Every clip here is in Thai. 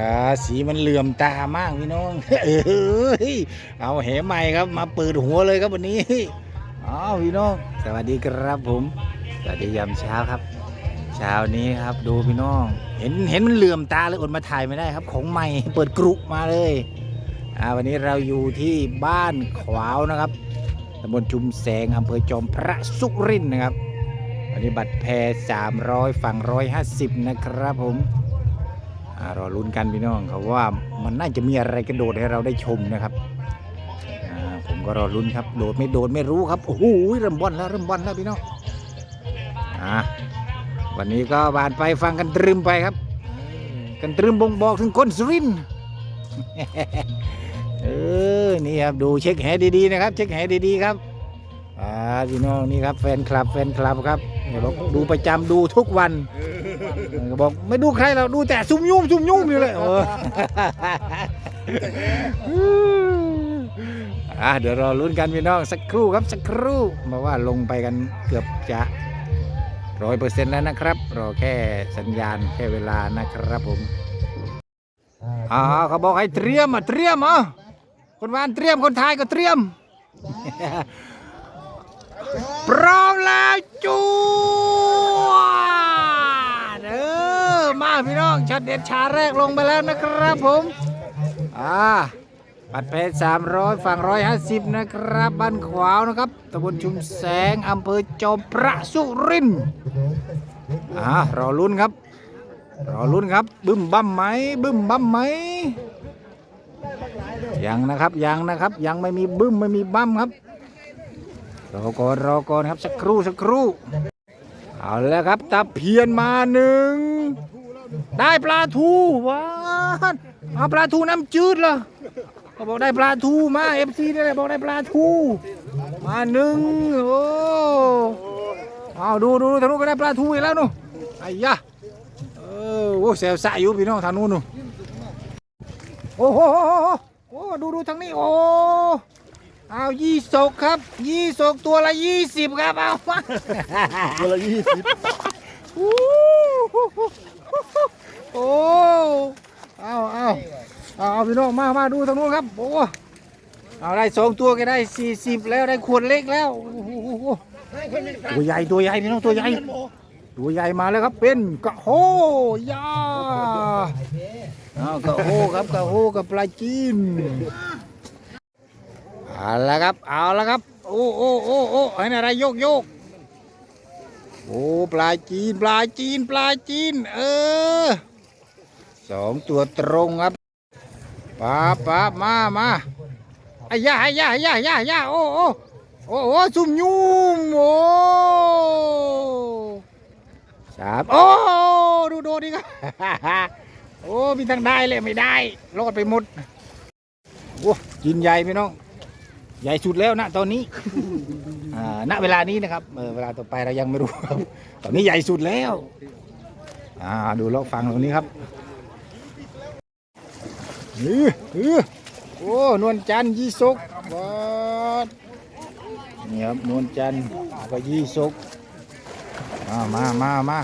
อ่าสีมันเหลื่อมตามากพี่น้องเออเอาแหใหม่ครับมาเปิดหัวเลยครับวันนี้อ้าวพี่น้อง สวัสดีครับผม สวัสดียามเช้าครับ เช้านี้ครับดูพี่น้อง เห็นเห็นมันเหลื่อมตาเลยอดมาถ่ายไม่ได้ครับ ของใหม่เปิดกรุมาเลยอ่าวันนี้เราอยู่ที่บ้านขวาวนะครับตำบลชุมแสงอำเภอจอมพระสุรินทร์นะครับวันนี้บัตรแพร300 ฝั่ง 150 นะครับผม รอลุ้นกันพี่น้องเขาว่ามันน่าจะมีอะไรกระโดดให้เราได้ชมนะครับผมก็รอลุ้นครับโดดไม่โดดไม่รู้ครับโอ้โหเริ่มบอลแล้วเริ่มบอลแล้วพี่น้องอ่าวันนี้ก็บานไปฟังกันตรึมไปครับ กันตรึมบ่งบอกถึงคนสุรินเออนี่ครับดูเช็คแหดีๆนะครับ เช็คแหดีๆครับอ่าพี่น้องนี่ครับแฟนคลับแฟนคลับครับเดี๋ยวบอกดูประจำดูทุกวัน เออบอกไม่ดูใครเราดูแต่ซุ่มยุ่มซุ่มยุ่มอยู่เลยเอออ่าเดี๋ยวรอลุ้นกันพี่น้องสักครู่ครับสักครู่มาว่าลงไปกันเกือบจะร้อยเปอร์เซ็นต์แล้วนะครับ รอแค่สัญญาณแค่เวลานะครับผมอ่าเขาบอกให้เตรียมอะเตรียมอะคนวานเตรียมคนไทยก็เตรียม พร้อมแล้วจูดเออมา พี่น้องช็อตเด็ดชาแรกลงไปแล้วนะครับผมอ่าปัดเพชรสามร้อยฝั่งร้อยห้าสิบนะครับบ้านขวาวนะครับตำบลชุมแสงอำเภอจอมพระสุรินทร์อ่ารอลุ้นครับรอลุ้นครับบึ้มบั้มไหมบึ้มบั้มไหมยังนะครับยังนะครับยังไม่มีบึ้มไม่มีบั้มครับรอก่อนรอก่อนครับสักครู่สักครู่เอาแล้วครับตะเพียนมาหนึ่ง ได้ปลาทูว้านเอาปลาทูน้ำจืดเหรอเขาบอกได้ปลาทูมาเอฟซีนี่แหละบอกได้ปลาทูมาหนึ่งโอ้เอาดูดูทางนู้นก็ได้ปลาทูอีกแล้วนู่นไอ้ยะเออโอ้แซวสะอยู่พี่น้องทางนู้นนู่นโอ้โหโอ้โหโอ้ดูดูทางนี้โอ้เอายี่สกครับยี่สกตัวละยี่สิบครับเอามาตัวละยี่สิบ โอ้เอาเอาเอาเอาพี่น้องมามาดูทางนู้นครับโอ้เอาได้สองตัวก็ได้สี่สิบแล้วได้ขวดเล็กแล้วโอ้โหตัวใหญ่ตัวใหญ่พี่น้องตัวใหญ่ ตัวใหญ่มาแล้วครับเป็นกระโหยาเอากระโหครับกระโหกับปลาจีนเอาละครับเอาละครับ โอ้โอ้โอ้โอ้เห็นอะไรโยกโยก โอ้ปลาจีนปลาจีนปลาจีน เออสองตัวตรงครับป้าป้ามามาอ้ย่าอ้ย่าอ้ย่าไอ้ย่าอ้ย่าโอ้โอ้โอ้โอ้ซุ่มยุ่มโอ้สามโอ้ดูโดดดิครับโอ้มีทางได้เลยไม่ได้รอดไปหมดโอ้กินใหญ่พี่น้อง ใหญ่สุดแล้วนะตอนนี้ อ่าณเวลานี้นะครับเออเวลาต่อไปเรายังไม่รู้ครับ ตอนนี้ใหญ่สุดแล้วอ่าดูลองฟังตรงนี้ครับอืออือโอ้นวลจันทร์ยี่สกวัดนี่ครับนวลจันทร์แล้วก็ยี่สกมามามามา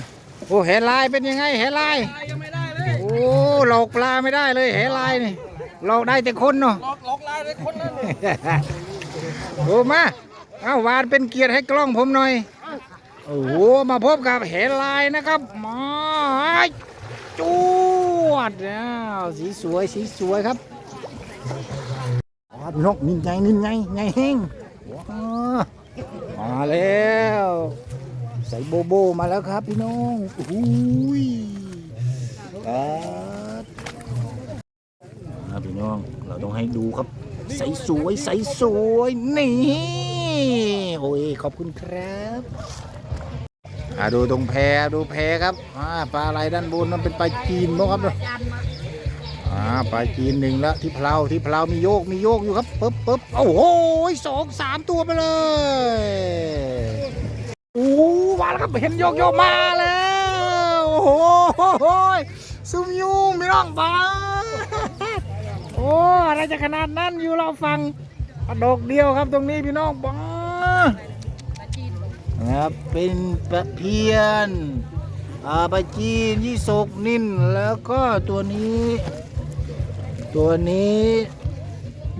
โอ้แหลายเป็นยังไงแหลายโอ้หลอกปลาไม่ได้เลยแหลายนี่หลอกได้แต่คนเนาะล็อกล็อกลายเลยคนนั้นโอ้มา เอาวานเป็นเกียรติให้กล้องผมหน่อย โอ้โห มาพบกับเฮลายนะครับ มาจวดแล้วสีสวยสีสวยครับพี่นกนินไงนินไงไงแห้งมาแล้ว ใส่โบโบมาแล้วครับพี่น้องโอ้ยครับนะพี่น้อง เราต้องให้ดูครับ ใสสวยใสสวยนี่ โอ้ยขอบคุณครับอ่าดูตรงแพดูแพครับอ่าปลาอะไรด้านบนนั่นเป็นปลาจีนมั้งครับเนอะอ่าปลาจีนหนึ่งแล้วที่เพลาที่เพลามีโยกมีโยกอยู่ครับปึ๊บปึ๊บโอ้โหสองสามตัวไปเลยโอ้มาแล้วครับเห็นโยกโยกมาแล้วโอ้โหซุ่มยุ่มไม่ต้องบ้าโอ้อะไรจะขนาดนั้นอยู่เราฟังดอกเดียวครับตรงนี้พี่น้องบ้า นะครับเป็นตะเพียนอาปลาจีนยี่สกนิ่นแล้วก็ตัวนี้ ตัวนี้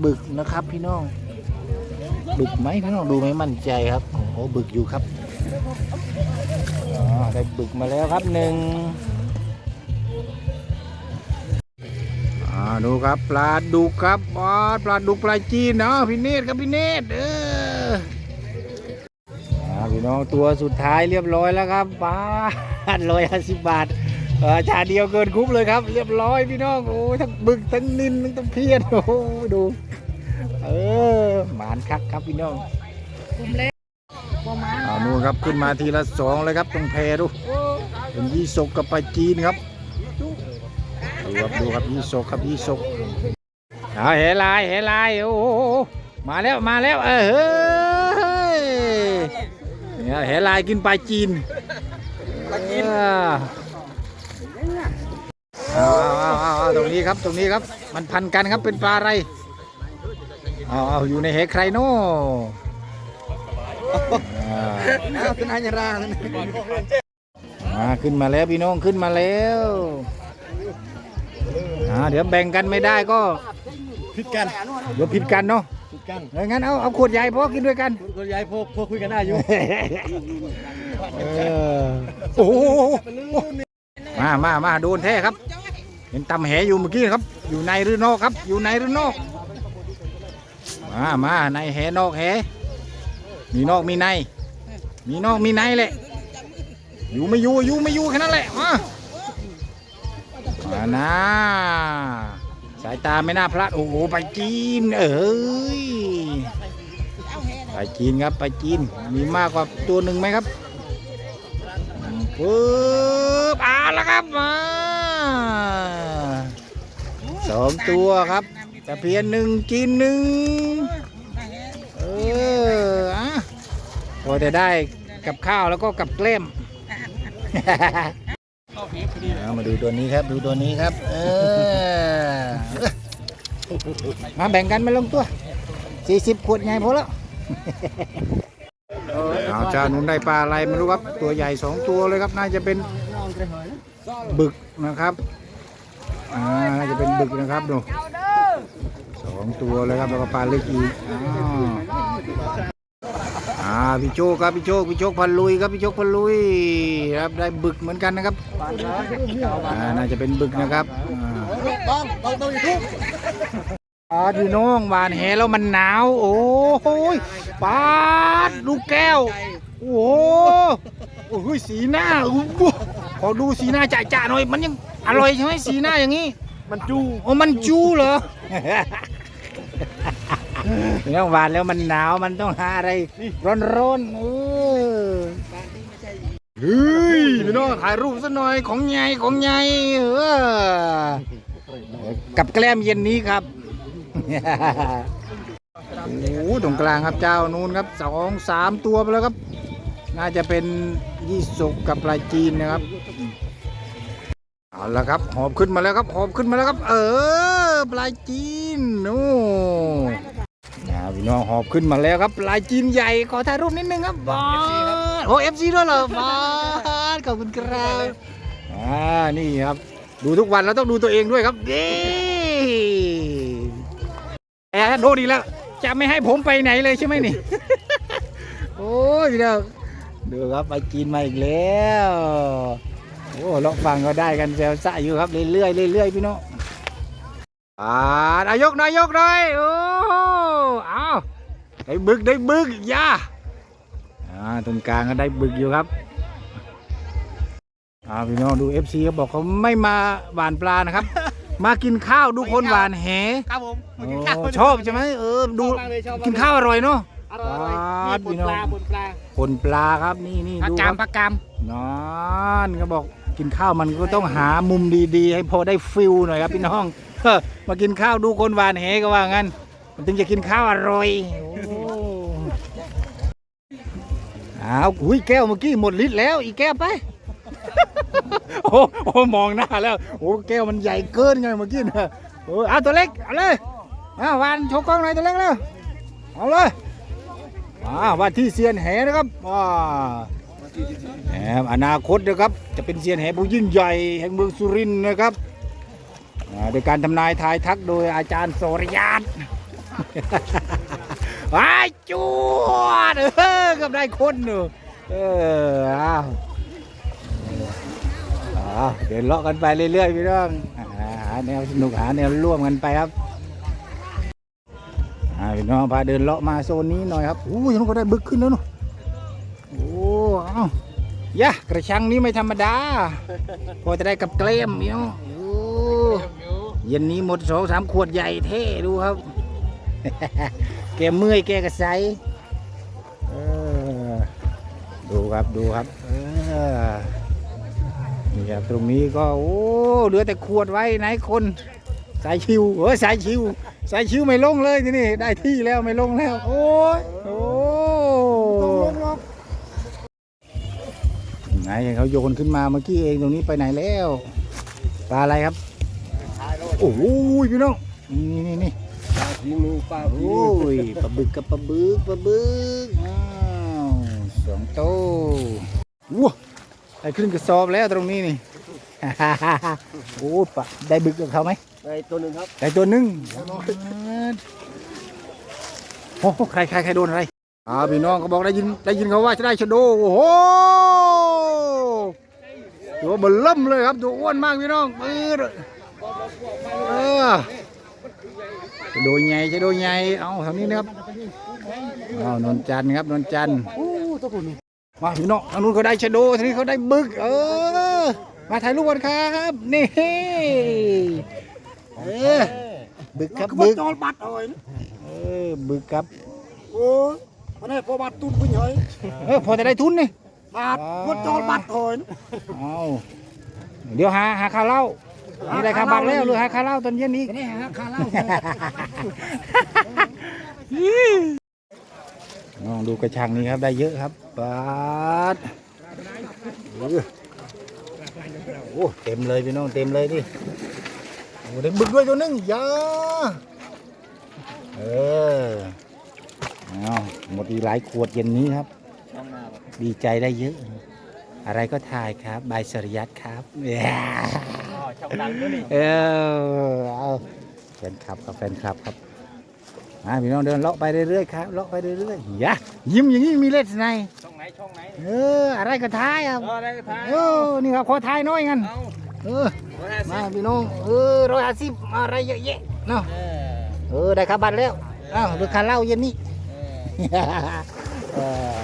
บึกนะครับพี่น้อง บึกไหมพี่น้องดูไม่มั่นใจครับโอ้บึกอยู่ครับอ๋อได้บึกมาแล้วครับหนึ่งอ่าดูครับปลาดุกครับปลาดุกปลาจีนเนาะพี่เนตรครับพี่เนตรเออ น้องตัวสุดท้ายเรียบร้อยแล้วครับปลาร้อยห้าสิบบาทเออชาเดียวเกินคุ้มเลยครับ เรียบร้อยพี่น้องโอ้ยทั้งบึกทั้งนินทั้งตะเพียนโอ้โหดูเออหมานคักครับพี่น้องเอานู่นครับขึ้นมาทีละสองเลยครับตรงแพดูเป็นยี่สกกับปลาจีนครับดูครับดูครับยี่สกครับยี่สกเอาเฮลายเฮลายโอ้โหมาแล้วมาแล้วเออเฮ้ย เนี่ยเฮลายกินปลาจีนปลาจีนเอาเอาเอาเอาตรงนี้ครับตรงนี้ครับ มันพันกันครับเป็นปลาอะไรเอาเอาอยู่ในเหใครโน่อ่าอ้าวเป็นอัญญารามาขึ้นมาแล้วพี่น้องขึ้นมาแล้วอ่าเดี๋ยวแบ่งกันไม่ได้ก็ผิดกันเดี๋ยวผิดกันเนาะ ผิดกันเอองั้นเอาเอาขวดใหญ่พอกินด้วยกันคนใหญ่พวกพวกคุยกันได้อยู่ เออโอ้โหมามามาโดนแท้ครับ เห็นตำแหอยู่เมื่อกี้ครับ อยู่ในหรือนอกครับ อยู่ในหรือนอก มามาในแหนอกแหมีนอกมีใน มีนอกมีในแหละ อยู่ไม่อยู่อยู่ไม่อยู่แค่นั้นแหละมามานะ สายตาไม่น่าพลาด โอ้โห ไปจีน เอ้ย ไปจีนครับ ไปจีน มีมากกว่าตัวหนึ่งไหมครับปึ๊บเอาแล้วครับมาสองตัวครับตะเพียนหนึ่งจีนหนึ่งเอออะพอจะได้กับข้าวแล้วก็กับแกล้ม เอามาดูตัวนี้ครับ ดูตัวนี้ครับ เออ มาแบ่งกันมาลงตัว40ขวดไงพอแล้วเอาจานุนได้ปลาอะไรไม่รู้ครับ ตัวใหญ่สองตัวเลยครับ น่าจะเป็นบึกนะครับ อ่า น่าจะเป็นบึกนะครับดูสองตัวเลยครับแล้วก็ปลาเล็กอีกอ่าพี่โชคครับพี่โชคพี่โชคพันลุยครับพี่โชคพันลุยครับได้บึกเหมือนกันนะครับ อ่า น่าจะเป็นบึกนะครับ อ่าต้องต้องต้องยูทูบอ๋อพี่น้องหวานแหแล้วมันหนาว โอ้โหยปาดลูกแก้ว โอ้โหโอ้โหสีหน้าอู้หูขอดูสีหน้าจ่าๆหน่อย มันยังอร่อยใช่ไหมสีหน้าอย่างนี้ มันจูโอ้มันจูเหรอพี่น้องหวานแล้วมันหนาวมันต้องหาอะไร ร้อนๆเออเฮ้ยพี่น้องถ่ายรูปซะหน่อยของใหญ่ของใหญ่เออ กับแกล้มเย็นนี้ครับโอ้โหตรงกลางครับเจ้านูนครับสองสามตัวไปแล้วครับ น่าจะเป็นยี่สกกับปลาจีนนะครับเอาละครับหอบขึ้นมาแล้วครับหอบขึ้นมาแล้วครับ เออปลาจีนโอ้นะพี่น้องหอบขึ้นมาแล้วครับปลาจีนใหญ่ขอถ่ายรูปนิดนึงครับบอสโอ้เอฟซีด้วยเหรอบอสขอบคุณครับอ่านี่ครับ ดูทุกวันเราต้องดูตัวเองด้วยครับเย้แอร์โดนอีกแล้ว จะไม่ให้ผมไปไหนเลยใช่ไหมนี่ โอ้ยพี่น้องดูครับไปกินมาอีกแล้วโอ้ลองฟังก็ได้กันแซวซะอยู่ครับเรื่อยๆเรื่อยๆพี่น้องอ่านายกนายกหน่อยโอ้เอาได้บึกได้บึกอย่าอ่าตรงกลางก็ได้บึกอยู่ครับ อ่าพี่น้องดู FC เขาบอกเขาไม่มาหวานปลานะครับ มากินข้าวดูคนหวานแหครับผมโอ้ชอบใช่ไหมเออดูชอบมากเลยชอบมากเลยกินข้าวอร่อยเนาะ อร่อยปลานี่ปนปลาปนปลาผลปลาครับนี่นี่ผักดูกามคผัรับกกามนอนเขาบอกกินข้าวมันก็ต้องหามุมดีๆ ให้พอได้ฟิลหน่อยครับพี่น้องเฮ้อมากินข้าวดูคนหวานแหก็ว่างั้น มันถึงจะกินข้าวอร่อยโอ้อ้าวอุ้ยแก้วเมื่อกี้หมดลิตรแล้วอีกแก้วไป โอ้โอมองหน้าแล้วโอ้แก้วมันใหญ่เกินไงเมื่อกี้นะโอ้เอาตัวเล็กเอาเลยเอาวานโชว์กล้องหน่อยตัวเล็กเลยเอาเลยอ่าว่าที่เซียนแหนะครับว้าแหมอนาคตนะครับ จะเป็นเซียนแห่ผู้ยิ่งใหญ่แห่งเมืองสุรินทร์นะครับโดยการทำนายทายทักโดยอาจารย์โสรยานไอ้จวดเออกับได้คนหนูเอออ้าว อ้าวเดินเลาะกันไปเรื่อยๆพี่น้องหาแนวสนุกหาแนวร่วมกันไปครับพี่น้องพาเดินเลาะมาโซนนี้หน่อยครับโอ้ยยังก็ได้บึกขึ้นแล้วเนอะโอ้เอ้ายะกระชังนี้ไม่ธรรมดา พอจะได้กับเกลมพี่น้องโอ้เย็นนี้หมดสองสามขวดใหญ่เท่ดูครับ แกเมื่อยแกกระไซดูครับดูครับเออ นี่ครับตรงนี้ก็โอ้เหลือแต่ขวดไว้ไหนคน สายชิวเออสายชิว สายชิวไม่ลงเลยที่นี่ได้ที่แล้วไม่ลงแล้ว โอ้ยโอ้ไหนเขาโยนขึ้นมาเมื่อกี้เองตรงนี้ไปไหนแล้วปลาอะไรครับโอ้ยพี่น้องนี่นี่นี่ฝีมือป้าโอ้มือยปลาบึกกับปลาบึกปลาบึกอ้าวสองโตว้า ได้ครึ่งกระสอบแล้วตรงนี้นี่ โอ้ปะได้บึกกับเขาไหมในตัวหนึ่งครับได้ตัวหนึ่งโอ้โหใครใครใครโดนอะไรอ่าพี่น้องเขาบอกได้ยินได้ยินเขาว่าจะได้ชะโดโอ้โหตัวเบลเริ่มเลยครับตัวอ้วนมากพี่น้องปื้ดเออจะโดยใหญ่จะโดยใหญ่เอาทางนี้นะครับเอานนจันทร์ครับนนจันทร์โอ้ตัวคุณ มาพี่น้องทางนู้นเขาได้ชะโดทางนี้เขาได้บึก เออ มาถ่ายรูปกันครับนี่เออบึกครับบึกจอลบัตรเอาไว้นะเออบึกครับโอ้ยวันนี้พอบัตรตุ้นไปเหยเออพอจะได้ทุนนี่บาทวัดจอลบัตรเอาไว้นะเอาเดี๋ยวหาหาข้าวเหล้านี่ได้ข้าวบักแล้วหรือหาข้าวเหล้าตอนเย็นนี้นี่ฮะค่าเหล้า น้องดูกระชังนี้ครับได้เยอะครับบาดเออโอ้เต็มเลยพี่น้องเต็มเลยดิโอ้ได้บึกด้วยตัวหนึงอยาเออเอาหมดอีกหลายขวดเย็นนี้ครับ ดีใจได้เยอะ อะไรก็ถ่ายครับบายสริยัตครับช่องดังด้วยนี่เออเอาแฟนคลับครับแฟนคลับครับ มาพี่น้องเดินเลาะไปเรื่อยๆครับเลาะไปเรื่อยๆอย่ายิ้มอย่างนี้มีเลสในช่องไหนช่องไหนเอออะไรก็ท้ายครับเออได้ก็ทายเออนี่ครับขอท้ายน้อยงั้นเอาเออร้อยห้าสิมาบพี่น้องเออร้อยห้าสิบอะไรเยอะแยะเนาะเออเออได้ครับบัตรแล้วอ้าวดูคาเหล้าเย็นนี้ เออเออ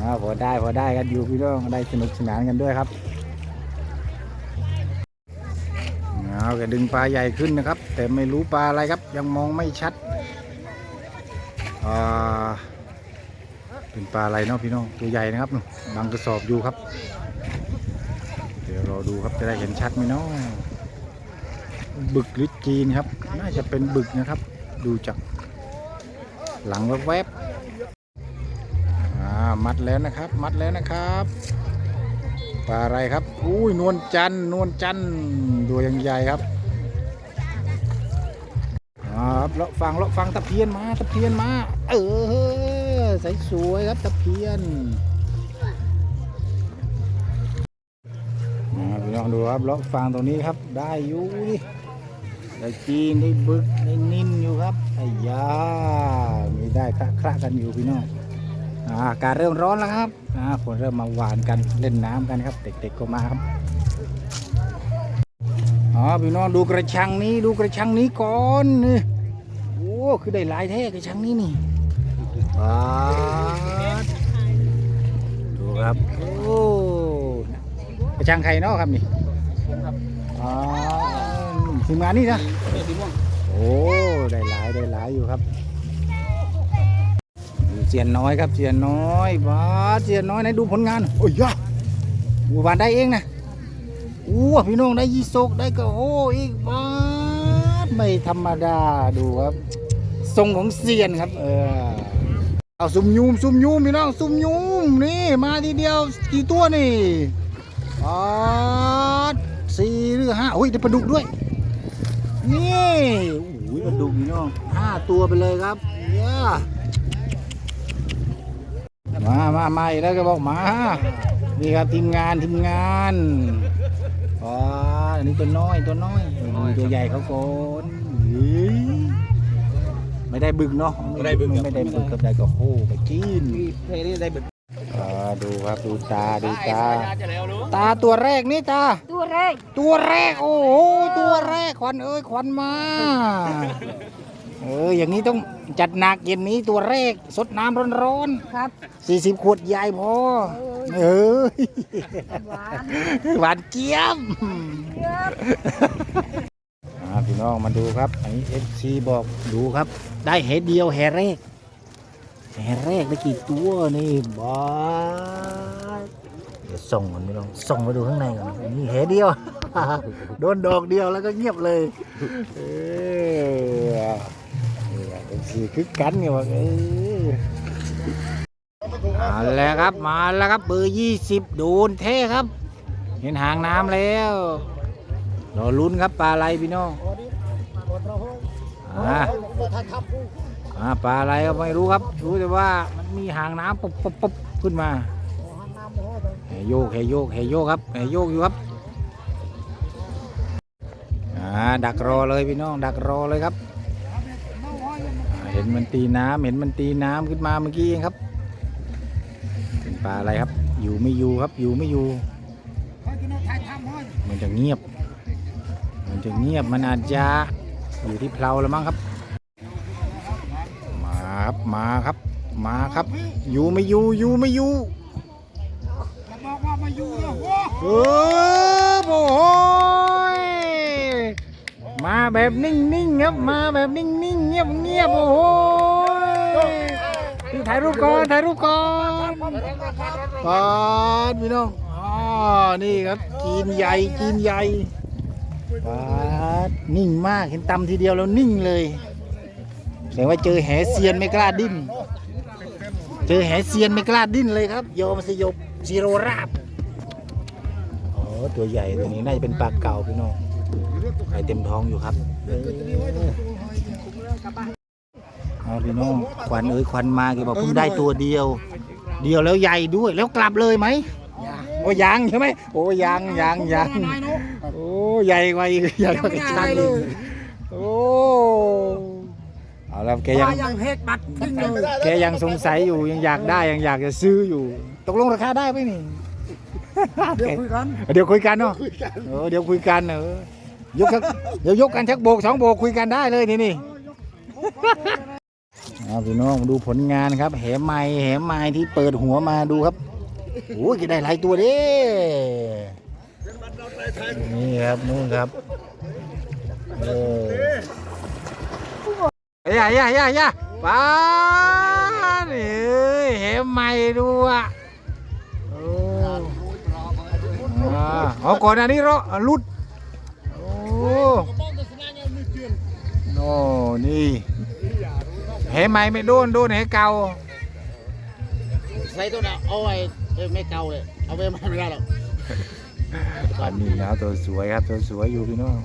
อ่าพอได้พอได้กันอยู่พี่น้องได้สนุกสนานกันด้วยครับ เอาก็ดึงปลาใหญ่ขึ้นนะครับ แต่ไม่รู้ปลาอะไรครับ ยังมองไม่ชัดเป็นปลาอะไรเนาะพี่น้องตัวใหญ่นะครับนู่นบังกระสอบอยู่ครับ เดี๋ยวรอดูครับจะได้เห็นชัดไหมเนาะบึกหรือจีนครับ น่าจะเป็นบึกนะครับ ดูจากหลังแวบๆมัดแล้วนะครับ มัดแล้วนะครับ ปลาอะไรครับ อุ้ยนวลจันทร์นวลจันทร์ตัวยังใหญ่ครับครับเลาะฟังเลาะฟังตะเพียนมาตะเพียนมา เออใสสวยครับตะเพียนอ่าพี่น้องดูครับเลาะฟังตรงนี้ครับ ได้อยู่ดิได้จีนได้บึกได้นิ่มอยู่ครับไอ้ยามีได้คละคละกันอยู่พี่น้อง อ่าอากาศเริ่มร้อนแล้วครับอ่าคนเริ่มมาหวานกันเล่นน้ำกันครับ เด็กๆก็มาครับอ๋อพี่น้องดูกระชังนี้ดูกระชังนี้ก่อนนี่โอ้คือได้หลายแท้กระชังนี้นี่ปาดดูครับโอ้กระชังใครเนาะครับนี่อ๋อทีมงานนี่นะสีม่วงโอ้ได้หลายได้หลายอยู่ครับเสียนน้อยครับเสียนน้อยบาสเสียนน้อยไหนดูผลงานโอ้ยยะอูบานได้เองนะอู้พี่น้องได้ยี่โศกได้ก็โอ้อีกบาสไม่ธรรมดาดูครับทรงของเสียนครับ เออเอาซุ่มยูมซุ่มยูมพี่น้องซุ่มยูมนี่มาทีเดียวกี่ตัวนี่บาสสี่หรือห้าโอ้ยได้ปลาดุกด้วยนี่โอ้ยปลาดุกพี่น้องห้าตัวไปเลยครับเย้ มามามาอีกแล้วก็บอกมา นี่ครับทีมงานทีมงานอ๋ออันนี้ตัวน้อยตัวน้อยดูตัวใหญ่เขาโกนเฮ้ยไม่ได้บึกเนาะไม่ได้บึกไม่ได้บึกกับได้ก็โอ้ไปกินมีเพลงนี้ได้เบิดอ่าดูครับดูตาดูได้ตาสัญญาจะแล้วรู้ตาตัวแรกนี่ตา ตัวแรก ตัวแรก โอ้โหตัวแรกควันเอ้ยควันมา เอออย่างนี้ต้องจัดหนักเย็นนี้ตัวแรกสดน้ำร้อนครับ ๆสี่สิบขวดใหญ่พอเออหวานหวานเจี๊ยบเยอะอ่าพี่น้องมาดูครับอันนี้เอฟซีบอกดูครับ ได้เหเดียวแห่แรกแห่แรกได้กี่ตัวนี่บ้าสเดี๋ยวส่งมันพี่น้องส่งมาดูข้างในก่อนนี่เหเดียว โดนดอกเดียวแล้วก็เงียบเลยเออ นี่เอฟซีคึกกันไงวะเออมาแล้วครับมาแล้วครับเบอร์ยี่สิบโดนเท่ครับ เห็นหางน้ำแล้วรอลุ้นครับปลาอะไรพี่น้องอ่าอ่าปลาอะไรก็ไม่รู้ครับ รู้แต่ว่ามันมีหางน้ำปุ๊บปุ๊บปุ๊บขึ้นมาแหโยกแหโยกแหโยกครับแหโยกอยู่ครับอ่าดักรอเลยพี่น้อง ดักรอเลยครับอ่า เห็นมันตีน้ำเห็นมันตีน้ำขึ้นมาเมื่อกี้เองครับเป็นปลาอะไรครับ อยู่ไม่อยู่ครับ อยู่ไม่อยู่มันจะเงียบ มันจะเงียบมันอาจจะอยู่ที่เพลาแล้วมั้งครับ มาครับมาครับ มาครับ อยู่ไม่อยู่อยู่ไม่อยู่เออโอ้โหยมาแบบนิ่งๆครับมาแบบนิ่งๆ เงียบๆโอ้โหยนี่ถ่ายรูปก่อนถ่ายรูปก่อนก่อนพี่น้องอ๋อนี่ครับกินใหญ่กินใหญ่ปาดนิ่งมากเห็นตำทีเดียวแล้วนิ่งเลยแสดงว่าเจอแหเซียนไม่กล้าดิ้น เจอแหเซียนไม่กล้าดิ้นเลยครับยอมสยบซีโรราบโอ้ตัวใหญ่ตัวนี้น่าจะเป็นปลาเก่าพี่น้องไข่เต็มท้องอยู่ครับ เออเอาพี่น้องควันเอ้ยควันมาแกบอกเพิ่งได้ตัวเดียว เดียวแล้วใหญ่ด้วยแล้วกลับเลยไหมโอ้ยังใช่ไหมโอ้ยังยังยังโอ้ใหญ่กว่าอีกใหญ่กว่ากระชังอีกโอ้เอาแล้วแกยังยังเพชรบัตรทิ้งเลยแกยังสงสัยอยู่ยังอยากได้ยังอยากจะซื้ออยู่ ตกลงราคาได้ไหมนี่เดี๋ยวคุยกันเดี๋ยวคุยกันเนาะเออเดี๋ยวคุยกันเออยกสักเดี๋ยวยกกันชักโบกสองโบกคุยกันได้เลยทีนี่ เอาพี่น้องมาดูผลงานครับ แหไม้แหไม้ที่เปิดหัวมาดูครับโอ้ยจะได้หลายตัวเด้นี่ครับนู่นครับเออย่าย่าย่าย่าป้านี่เอ้ยแหไม้ดูอะโอ้อ่าเอก่อนอันนี้เราลุดโอ้โน่นี่ แหใหม่ไม่โดนโดนแหเก่าใส่ตัวน่ะเอาไว้เอ้ยไม่เก่าเลยเอาไปมันไม่ได้หรอกปลานินแล้วตัวสวยครับตัวสวยอยู่พี่น้อง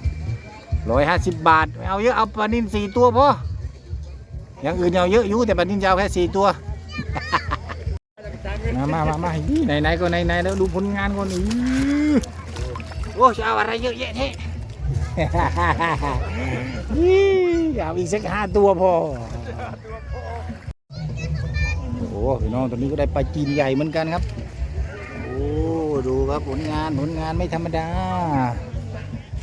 ร้อยห้าสิบบาทไม่เอาเยอะเอาปลานินสี่ตัวพออย่างอื่นเอาเยอะอยู่แต่ปลานินจะเอาแค่สี่ตัว มามามามาอีไหนไหนๆก็ไหนไหนๆแล้วดูผลงานก่อนอีโอ้จะเอาอะไรเยอะแยะเท่ อีเอาอีกสักห้าตัวพอโอ้โหพี่น้องตัวนี้ก็ได้ปลาจีนใหญ่เหมือนกันครับ โอ้ดูครับผลงานผลงานไม่ธรรมดา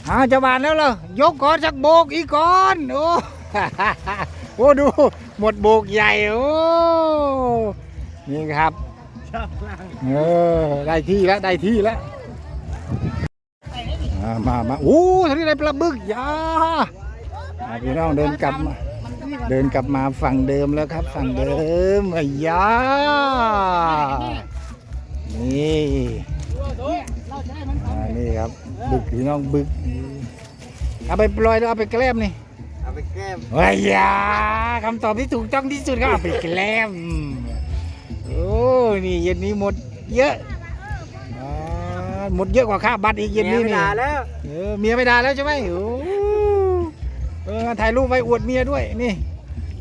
อาจะบานแล้วเหรอยกก่อนสักโบกอีกก่อนโอ้โอ้ดูหมดโบกใหญ่โอ้นี่ครับเออได้ที่แล้วได้ที่แล้วมามาโอ้ทางนี้ได้ปลาบึกยาอ่า พี่น้องเดินกลับมาเดินกลับมาฝั่งเดิมแล้วครับ ฝั่งเดิมอ้ยานี่อ่านี่ครับบึกพี่น้องบึกเอาไปปล่อยแล้วเอาไปแกล้มนี่เอาไปแก้มว้ายยาคำตอบที่ถูกต้องที่สุดครับเอาไปแกล้มโอ้นี่เย็นนี้หมดเยอะอ่าหมดเยอะกว่าค่าบัตรอีกเย็นนี้ไม่นี่ด่าแล้วเออเมียไม่ได้แล้วใช่ไหมโอ้ เออถ่ายรูปไว้อวดเมียด้วยนี่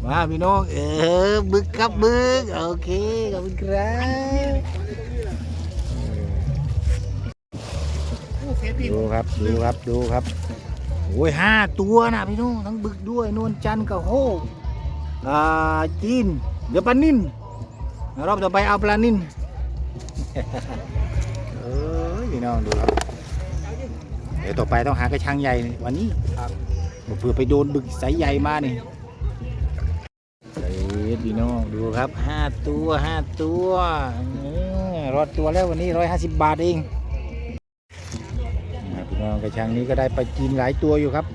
มาพี่น้องเออบึกครับบึกโอเคขอบคุณครับดูครับดูครับดูครับโอ้ยห้าตัวนะพี่น้องทั้งบึกด้วยนวลจันทร์กับโฮอ่าจีนเดี๋ยวปลานินรอบต่อไปเอาปลานินเออพี่น้องดูครับเดี๋ยวต่อไปต้องหากระชังใหญ่วันนี้ เพื่อไปโดนบึกสายใหญ่มานี่เฮ้ยพี่น้องดูครับห้าตัวห้าตัวเออรอดตัวแล้ววันนี้ร้อยห้าสิบบาทเองอ่าพี่น้องกระชังนี้ก็ได้ไปกินหลายตัวอยู่ครับ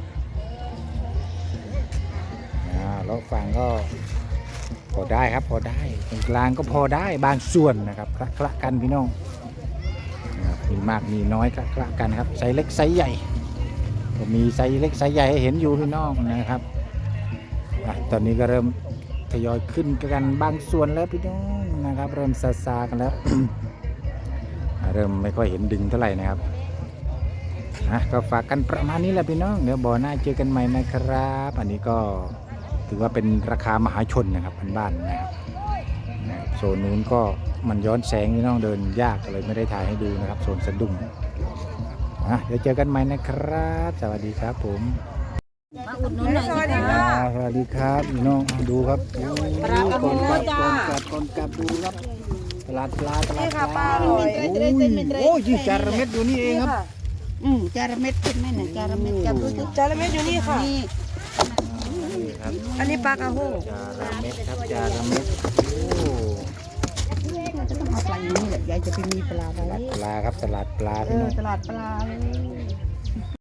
แล้วฝังก็พอได้ครับพอได้ตรงกลางก็พอได้บางส่วนนะครับคละคละกันพี่น้องมีมากมีน้อยก็คละกันครับไซส์เล็กไซส์ใหญ่ ก็มีไซส์เล็กไซส์ใหญ่ให้เห็นอยู่พี่น้องนะครับอตอนนี้ก็เริ่มทยอยขึ้นกันบางส่วนแล้วพี่น้องนะครับ เริ่มซาซากันแล้ว เริ่มไม่ค่อยเห็นดึงเท่าไหร่นะครับอะก็ฝากกันประมาณนี้แหละพี่น้องเดี๋ยวบ่อหน้าเจอกันใหม่นะครับ อันนี้ก็ถือว่าเป็นราคามหาชนนะครับบ้านๆนะครับนะครับโซนนู้นก็มันย้อนแสงพี่น้องเดินยากก็เลยไม่ได้ถ่ายให้ดูนะครับโซนสะดุ้ง อะเดี๋ยวเจอกันใหม่นะครับ สวัสดีครับผมมาอุดหนุนหน่อยสิคะ อ่าสวัสดีครับพี่น้องดูครับโอ้ยปลากระพก่องนกลับจ้า ก่อนกลับก่อนกลับดูครับตลาดปลาตลาดนี่ปค่ะลาปลาโอ้อร่อยยโอ้ยที่จาระเม็ดอยู่นี่เองครับอืมจาระเม็ดเป็นไหมเนี่ยจาระเม็ดจับดูสิจาระเม็ดอยู่นี่ค่ะ นี่นี่ครับอันนี้ปลากระโฮงจาระเม็ดครับจาระเม็ดโอ้ เราจะต้องเอา ปลาอย่างนี้แหละยายจะไปมีปลาไว้ตลาดปลาครับตลาดปลาเอพี่อน้องตลาดปลาเลย